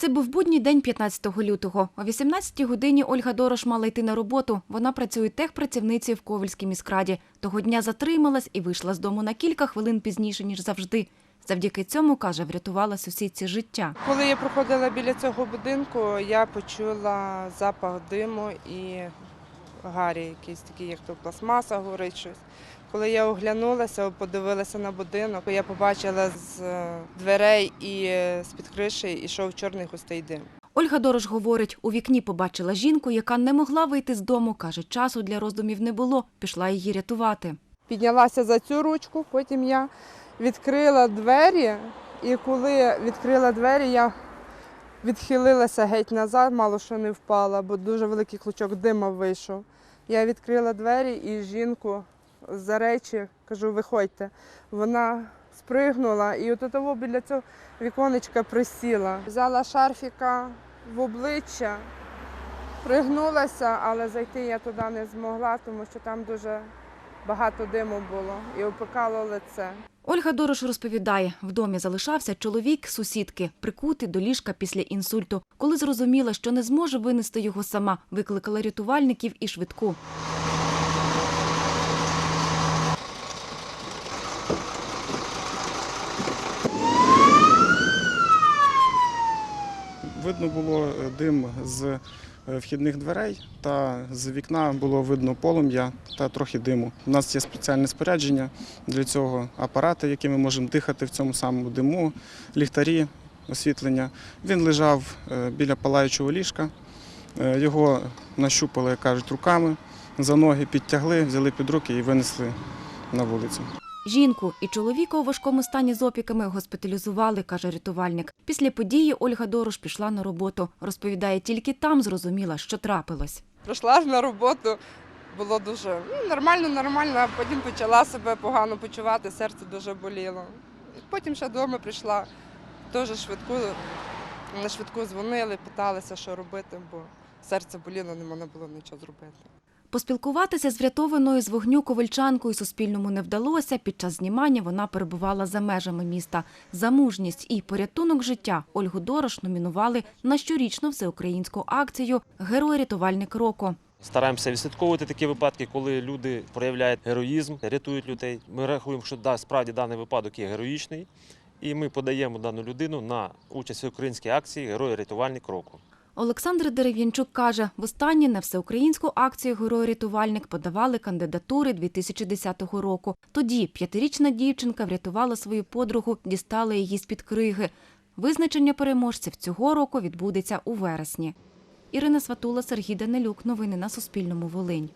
Це був будній день 15 лютого. О 18 годині Ольга Дорош мала йти на роботу. Вона працює техпрацівницею в Ковальській міськраді. Того дня затрималась і вийшла з дому на кілька хвилин пізніше, ніж завжди. Завдяки цьому, каже, врятувала сусідці життя. Коли я проходила біля цього будинку, я почула запах диму і гарі, якийсь такий, як то пластмаса горить щось. Коли я оглянулася, подивилася на будинок, я побачила з е, дверей і е, з-під криші йшов чорний густий дим. Ольга Дорош говорить, у вікні побачила жінку, яка не могла вийти з дому. Каже, часу для роздумів не було, пішла її рятувати. Піднялася за цю ручку, потім я відкрила двері, і коли відкрила двері, я відхилилася геть назад, мало що не впала, бо дуже великий клочок дима вийшов. Я відкрила двері і жінку за речі кажу, виходьте. Вона спригнула і от того біля цього віконечка присіла. Взяла шарфіка в обличчя, пригнулася, але зайти я туди не змогла, тому що там дуже багато диму було і опекало лице. Ольга Дорош розповідає, в домі залишався чоловік сусідки, прикутий до ліжка після інсульту. Коли зрозуміла, що не зможе винести його сама, викликала рятувальників і швидку. Видно було е, дим з е, вхідних дверей та з вікна було видно полум'я та трохи диму. У нас є спеціальне спорядження для цього апарати, якими ми можемо дихати в цьому самому диму, ліхтарі, освітлення. Він лежав е, біля палаючого ліжка. Його нащупали, як кажуть, руками, за ноги підтягли, взяли під руки і винесли на вулицю. Жінку і чоловіка у важкому стані з опіками госпіталізували, каже рятувальник. Після події Ольга Дорош пішла на роботу. Розповідає, тільки там зрозуміла, що трапилось. Прийшла на роботу, було дуже ну, нормально, нормально, а потім почала себе погано почувати, серце дуже боліло. Потім ще вдома прийшла, теж швидку, на швидку дзвонили, питалися, що робити, бо серце боліло, не можна було нічого зробити. Поспілкуватися з врятованою з вогню ковальчанкою Суспільному не вдалося. Під час знімання вона перебувала за межами міста. За мужність і порятунок життя Ольгу Дорош номінували на щорічну всеукраїнську акцію Герой рятувальник року. Стараємося відслідковувати такі випадки, коли люди проявляють героїзм, рятують людей. Ми рахуємо, що справді даний випадок є героїчний, і ми подаємо дану людину на участь в українській акції Герой рятувальник року. Олександр Дерев'янчук каже, востаннє на всеукраїнську акцію Герой-рятувальник подавали кандидатури 2010 року. Тоді п'ятирічна дівчинка врятувала свою подругу, дістала її з-під криги. Визначення переможців цього року відбудеться у вересні. Ірина Сватула, Сергій Данилюк. Новини на Суспільному. Волинь.